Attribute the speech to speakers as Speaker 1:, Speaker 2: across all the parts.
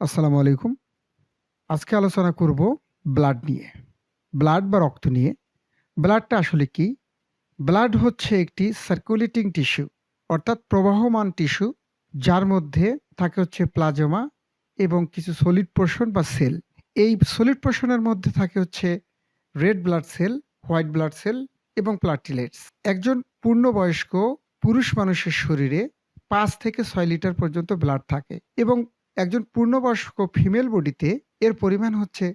Speaker 1: আসসালামু আলাইকুম। আজকে আলোচনা করব ব্লাড নিয়ে ব্লাড বা রক্ত নিয়ে। ব্লাডটা আসলে কি? ব্লাড হচ্ছে একটি সার্কুলেটিং টিস্যু অর্থাৎ প্রবাহমান টিস্যু যার মধ্যে থাকে হচ্ছে প্লাজমা এবং কিছু সলিড পোর্শন বা সেল এই সলিড পোর্শনের মধ্যে থাকে হচ্ছে red blood cell white blood cell এবং প্লাটিলেটস একজন পূর্ণবয়স্ক পুরুষ মানুষের শরীরে পাঁচ থেকে ছয় লিটার পর্যন্ত ব্লাড থাকে এবং একজন পূর্ণবয়স্ক ফিমেল বডিতে এর পরিমাণ হচ্ছে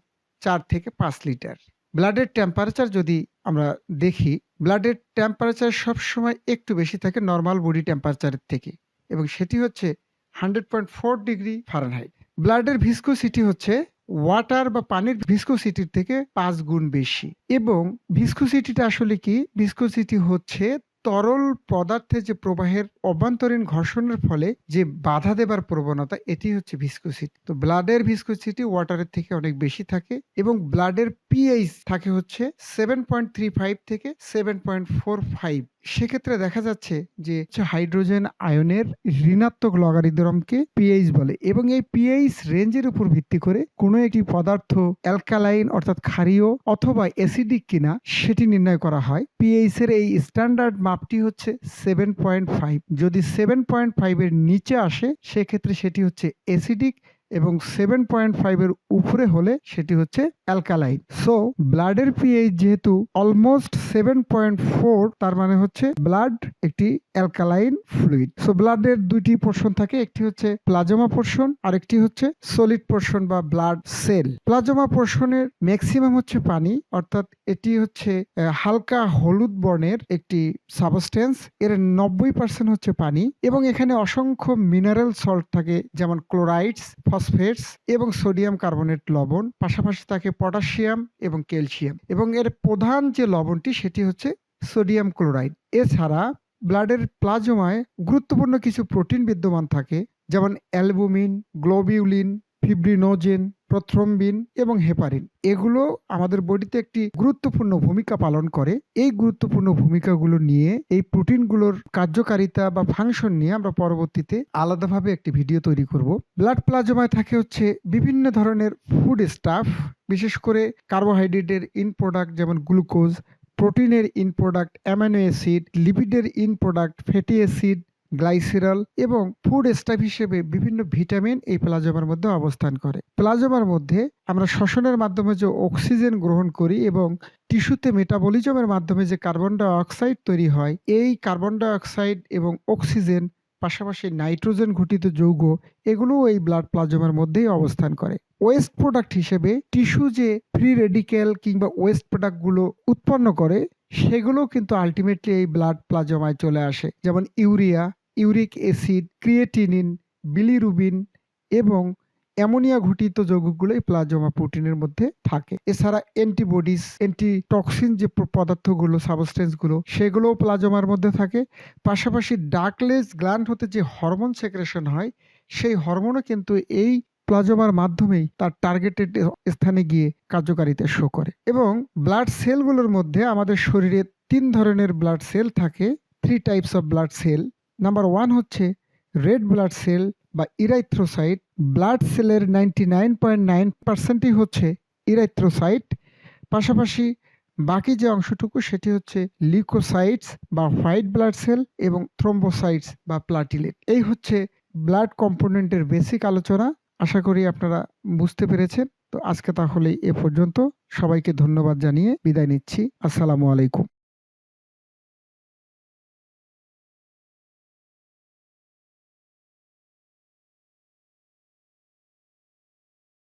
Speaker 1: চার থেকে পাঁচ লিটার। ব্লাডের টেম্পারেচার যদি আমরা দেখি ব্লাডের টেম্পারেচার সবসময় একটু বেশি থাকে নর্মাল বডি টেম্পারেচারের থেকে এবং সেটি হচ্ছে hundred point four degree Fahrenheit ব্লাডের ভিসকোসিটি হচ্ছে ওয়াটার বা পানির ভিসকোসিটির থেকে পাঁচ গুণ বেশি এবং ভিসকোসিটিটা আসলে কি? ভিসকোসিটি হচ্ছে তরল পদার্থে যে প্রবাহের অভ্যন্তরীণ ঘর্ষণের ফলে যে বাধা দেবার প্রবণতা, এটি হচ্ছে ভিসকোসিটি। তো ব্লাডের ভিসকোসিটি ওয়াটারের থেকে অনেক বেশি থাকে এবং ব্লাডের পিএইচ থাকে হচ্ছে সেভেন পয়েন্ট থ্রি ফাইভ থেকে সেভেন পয়েন্ট ফোর ফাইভ। সেক্ষেত্রে দেখা যাচ্ছে যে হাইড্রোজেন আয়নের ঋণাত্মক লগারিদমকে পিএইচ বলে এবং এই পিএইচ রেঞ্জের উপর ভিত্তি করে কোনো একটি পদার্থ অ্যালকালাইন অর্থাৎ ক্ষারীয় অথবা অ্যাসিডিক কিনা সেটি নির্ণয় করা হয়। পিএইচ এর এই স্ট্যান্ডার্ড মাপটি হচ্ছে সেভেন পয়েন্ট ফাইভ যদি সেভেন পয়েন্ট ফাইভের নিচে আসে, সেক্ষেত্রে সেটি হচ্ছে অ্যাসিডিক এবং সেভেন পয়েন্ট ফাইভের উপরে হলে সেটি হচ্ছে অ্যালকালাইন সো ব্লাডের পিএইচ যেহেতু অলমোস্ট সেভেন পয়েন্ট ফোর তার মানে হচ্ছে ব্লাড একটি অ্যালকালাইন ফ্লুইড সো ব্লাডের দুইটি পোর্শন থাকে, একটি হচ্ছে প্লাজমা পোর্শন আর একটি হচ্ছে সলিড পোর্শন বা ব্লাড সেল প্লাজমা পোর্শনের ম্যাক্সিমাম হচ্ছে পানি, অর্থাৎ এটি হচ্ছে হালকা হলুদ বর্ণের একটি সাবস্টেন্স এর নব্বই পার্সেন্ট হচ্ছে পানি। এবং এখানে অসংখ্য মিনারেল সল্ট থাকে, যেমন ক্লোরাইডস ফসফেটস এবং সোডিয়াম কার্বনেট লবণ, পাশাপাশি থাকে পটাশিয়াম এবং ক্যালসিয়াম। এবং এর প্রধান যে লবণটি, সেটি হচ্ছে সোডিয়াম ক্লোরাইড। এছাড়া ব্লাডের প্লাজমায় গুরুত্বপূর্ণ কিছু প্রোটিন বিদ্যমান থাকে, যেমন অ্যালবুমিন, গ্লোবিউলিন ফিব্রিনোজেন, প্রথ্রম্বিন এবং হেপারিন। এগুলো আমাদের বডিতে একটি গুরুত্বপূর্ণ ভূমিকা পালন করে। এই গুরুত্বপূর্ণ ভূমিকাগুলো নিয়ে, এই প্রোটিনগুলোর কার্যকারিতা বা ফাংশন নিয়ে আমরা পরবর্তীতে আলাদাভাবে একটি ভিডিও তৈরি করব। ব্লাড প্লাজমায় থাকে হচ্ছে বিভিন্ন ধরনের ফুড স্টাফ, বিশেষ করে কার্বোহাইড্রেটের ইন প্রোডাক্ট যেমন গ্লুকোজ, প্রোটিনের in product, amino acid, লিপিডের in product, fatty acid glycerol এবং ফুড স্টাফ হিসেবে বিভিন্ন ভিটামিন এই প্লাজমার মধ্যে অবস্থান করে। প্লাজমার মধ্যে আমরা শ্বসনের মাধ্যমে যে অক্সিজেন গ্রহণ করি এবং টিস্যুতে মেটাবলিজমের মাধ্যমে যে কার্বন ডাই অক্সাইড তৈরি হয়, এই কার্বন ডাই অক্সাইড এবং অক্সিজেন, পাশাপাশি নাইট্রোজেন ঘটিত যৌগ, এগুলোও এই ব্লাড প্লাজমার মধ্যেই অবস্থান করে। ওয়েস্ট প্রোডাক্ট হিসেবে টিস্যু যে ফ্রি রেডিক্যাল কিংবা ওয়েস্ট প্রোডাক্টগুলো উৎপন্ন করে সেগুলো কিন্তু আলটিমেটলি এই ব্লাড প্লাজমায় চলে আসে। যেমন urea, uric acid creatinine bilirubin এবং অ্যামোনিয়া ঘটিত যৌগগুলো এই প্লাজমা প্রোটিনের মধ্যে থাকে। এছাড়া অ্যান্টিবডিস অ্যান্টিটক্সিন যে পদার্থগুলো সাবস্টেন্সগুলো সেগুলোও প্লাজমার মধ্যে থাকে। পাশাপাশি ডার্কলেস গ্ল্যান্ড হতে যে হরমোন সেক্রেশন হয়, সেই হরমোনও কিন্তু এই প্লাজমার মাধ্যমেই তার টার্গেটেড স্থানে গিয়ে কার্যকারিতা শো করে এবং ব্লাড সেলগুলোর মধ্যে আমাদের শরীরে তিন ধরনের ব্লাড সেল থাকে three types of blood cell number one হচ্ছে রেড ব্লাড সেল বা ইরাইথ্রোসাইট ব্লাড সেলের নাইনটি নাইন পয়েন্ট নাইন পার্সেন্টই হচ্ছে ইরাইথ্রোসাইট পাশাপাশি বাকি যে অংশটুকু সেটি হচ্ছে লিউকোসাইটস বা হোয়াইট ব্লাড সেল এবং থ্রোম্বোসাইটস বা প্লাটিলেট এই হচ্ছে ব্লাড কম্পোনেন্টের বেসিক আলোচনা। আশা করি আপনারা বুঝতে পেরেছেন। তো আজকে তাহলে এ পর্যন্ত। সবাইকে ধন্যবাদ জানিয়ে বিদায় নিচ্ছি। আসসালামু আলাইকুম।